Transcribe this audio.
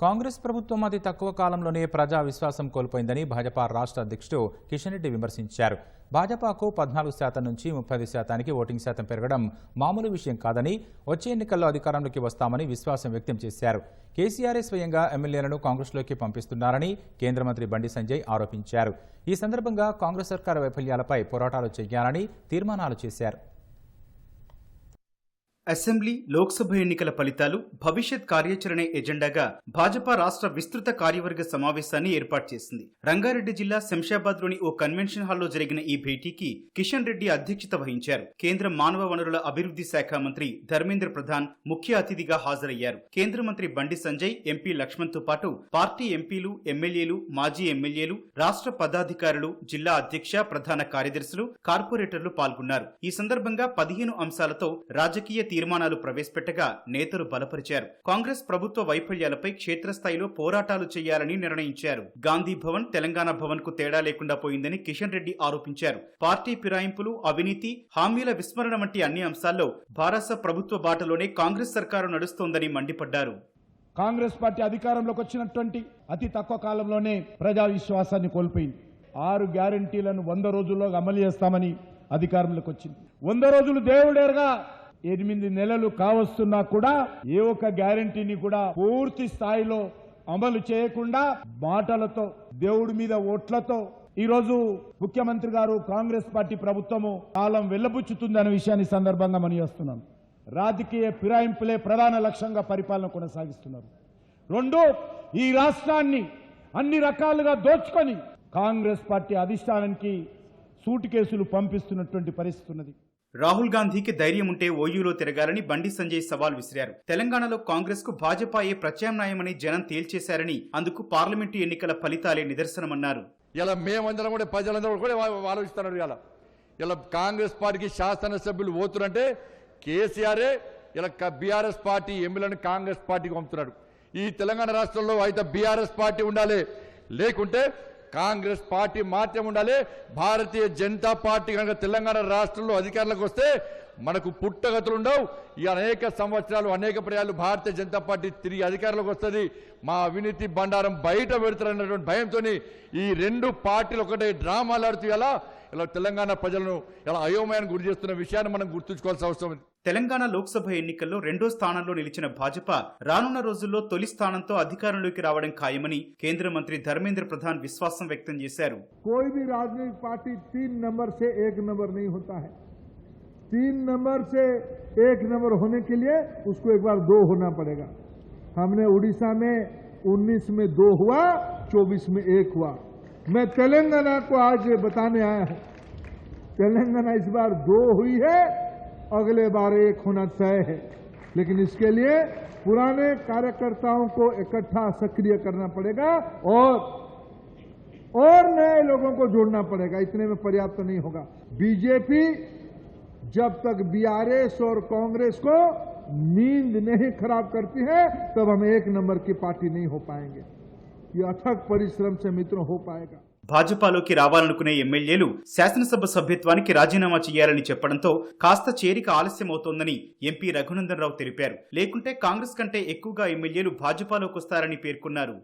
కాంగ్రెస్ ప్రభుత్వం అతి తక్కువ కాలంలోనే ప్రజా విశ్వాసం కోల్పోయిందని భాజపా రాష్ట్ర అధ్యక్షుడు కిషన్ రెడ్డి విమర్శించారు. భాజపాకు పద్నాలుగు శాతం నుంచి ముప్పై శాతానికి ఓటింగ్ శాతం పెరగడం మామూలు విషయం కాదని వచ్చే ఎన్నికల్లో అధికారంలోకి వస్తామని విశ్వాసం వ్యక్తం చేశారు. కేసీఆర్ఏ స్వయంగా ఎమ్మెల్యేలను కాంగ్రెస్లోకి పంపిస్తున్నారని కేంద్ర మంత్రి బండి సంజయ్ ఆరోపించారు. ఈ సందర్భంగా కాంగ్రెస్ సర్కార్ వైఫల్యాలపై పోరాటాలు చేయాలని తీర్మానాలు చేశారు. అసెంబ్లీ లోక్సభ ఎన్నికల ఫలితాలు భవిష్యత్ కార్యాచరణ ఎజెండాగా భాజపా రాష్ట్ర విస్తృత కార్యవర్గ సమావేశాన్ని ఏర్పాటు చేసింది. రంగారెడ్డి జిల్లా శంషాబాద్లోని ఓ కన్వెన్షన్ హాల్లో జరిగిన ఈ భేటీకి కిషన్ రెడ్డి అధ్యక్షత వహించారు. కేంద్ర మానవ వనరుల అభివృద్ధి శాఖ మంత్రి ధర్మేంద్ర ప్రధాన్ ముఖ్య అతిథిగా హాజరయ్యారు. కేంద్ర మంత్రి బండి సంజయ్ ఎంపీ లక్ష్మణ్తో పాటు పార్టీ ఎంపీలు ఎమ్మెల్యేలు మాజీ ఎమ్మెల్యేలు రాష్ట్ర పదాధికారులు జిల్లా అధ్యక్ష ప్రధాన కార్యదర్శులు కార్పొరేటర్లు పాల్గొన్నారు. ఈ సందర్భంగా పదిహేను అంశాలతో రాజకీయ తీర్మానాలు ప్రవేశపెట్టగా నేతలు బలపరిచారు. కాంగ్రెస్ ప్రభుత్వ వైఫల్యాలపై క్షేత్రస్థాయిలో పోరాటాలు చేయాలని నిర్ణయించారు. గాంధీ భవన్ తెలంగాణ భవన్కు తేడా లేకుండా పోయిందని కిషన్ రెడ్డి ఆరోపించారు. పార్టీ ఫిరాయింపులు అవినీతి హామీల విస్మరణ వంటి అన్ని అంశాల్లో భారత ప్రభుత్వ బాటలోనే కాంగ్రెస్ సర్కారు నడుస్తోందని మండిపడ్డారు. కాంగ్రెస్ పార్టీ అధికారంలోకి వచ్చినటువంటి అతి తక్కువ కాలంలోనే ప్రజా విశ్వాసాన్ని కోల్పోయింది. ఆరు గ్యారంటీలను వంద రోజుల్లో అమలు చేస్తామని అధికారంలోకి వచ్చింది. వంద రోజులు దేవుడేరుగా ఎనిమిది నెలలు కావస్తున్నా కూడా ఏ ఒక్క గ్యారంటీని కూడా పూర్తి స్థాయిలో అమలు చేయకుండా మాటలతో దేవుడి మీద ఓట్లతో ఈరోజు ముఖ్యమంత్రి గారు కాంగ్రెస్ పార్టీ ప్రభుత్వము కాలం వెల్లబుచ్చుతుందనే విషయాన్ని సందర్భంగా మని వస్తున్నాం. రాజకీయ ఫిరాయింపులే ప్రధాన లక్ష్యంగా పరిపాలన కొనసాగిస్తున్నారు. రెండు ఈ రాష్ట్రాన్ని అన్ని రకాలుగా దోచుకొని కాంగ్రెస్ పార్టీ అధిష్టానానికి సూటు కేసులు పంపిస్తున్నటువంటి పరిస్థితి ఉన్నది. రాహుల్ గాంధీకి ధైర్యం ఉంటే ఓయూలో తిరగాలని బండి సంజయ్ సవాల్ విసిరారు. తెలంగాణలో కాంగ్రెస్కు భాజపాయే ప్రత్యామ్నాయమని జనం తేల్చేశారని అందుకు పార్లమెంటు ఎన్నికల ఫలితాలే నిదర్శనమన్నారు. ఇలా మేమందరం కూడా ప్రజలందరూ కూడా ఆలోచిస్తున్నారు ఇలా. ఇలా కాంగ్రెస్ పార్టీకి శాసనసభ్యులు పోతురంటే కేసీఆరే ఇలా బీఆర్ఎస్ పార్టీ ఎమ్మెల్యేను కాంగ్రెస్ పార్టీకి పంపుతున్నాడు ఈ తెలంగాణ రాష్ట్రంలో అయితే బీఆర్ఎస్ పార్టీ ఉండాలి. లేకుంటే కాంగ్రెస్ పార్టీ మాత్రం ఉండాలి. భారతీయ జనతా పార్టీ కనుక తెలంగాణ రాష్ట్రంలో అధికారులకు వస్తే మనకు పుట్టగతులు ఉండవు. ఈ అనేక సంవత్సరాలు అనేక పర్యాలు భారతీయ జనతా పార్టీ తిరిగి అధికారంలోకి వస్తుంది. మా అవినీతి బండారం బయట పెడతారన్నటువంటి భయంతో ఈ రెండు పార్టీలు ఒకటే డ్రామాలు ఆడుతూ ఎలా? ఇలా తెలంగాణ ప్రజలను ఇలా అయోమయానికి గురి చేస్తున్న విషయాన్ని మనం గుర్తుంచుకోవాల్సిన అవసరం ఉంది. తెలంగాణ లోక్సభ ఎన్నికల్లో రెండో స్థానంలో నిలిచిన భాజపా రానున్న రోజుల్లో తొలి స్థానంతో అధికారంలోకి రావడం ఖాయమని కేంద్ర మంత్రి ధర్మేంద్ర ప్రధాన్ విశ్వాసం వ్యక్తం చేశారు कोई भी राजनीतिक पार्टी तीन नंबर से एक नंबर नहीं होता है तीन नंबर से एक नंबर होने के लिए उसको एक बार दो होना पड़ेगा हमने उड़ीसा में 19 में दो हुआ 24 में एक हुआ मैं तेलंगाना को आज बताने आया हूं तेलंगाना इस बार दो हुई है अगले बार एक होना तय है। लेकिन इसके लिए पुराने कार्यकर्ताओं को इकट्ठा सक्रिय करना पड़ेगा और और नए लोगों को जोड़ना पड़ेगा। इतने में पर्याप्त तो नहीं होगा। बीजेपी जब तक बीआरएस और कांग्रेस को नींद नहीं खराब करती है, तब हम एक नंबर की पार्टी नहीं हो पाएँगे। ये अथक परिश्रम से मित्रों हो पाएगा। భాజపాలోకి రావాలనుకునే ఎమ్మెల్యేలు శాసనసభ సభ్యత్వానికి రాజీనామా చేయాలని చెప్పడంతో కాస్త చేరిక ఆలస్యమవుతోందని ఎంపీ రఘునందన్ రావు తెలిపారు. లేకుంటే కాంగ్రెస్ కంటే ఎక్కువగా ఎమ్మెల్యేలు భాజపాలోకి వస్తారని పేర్కొన్నారు.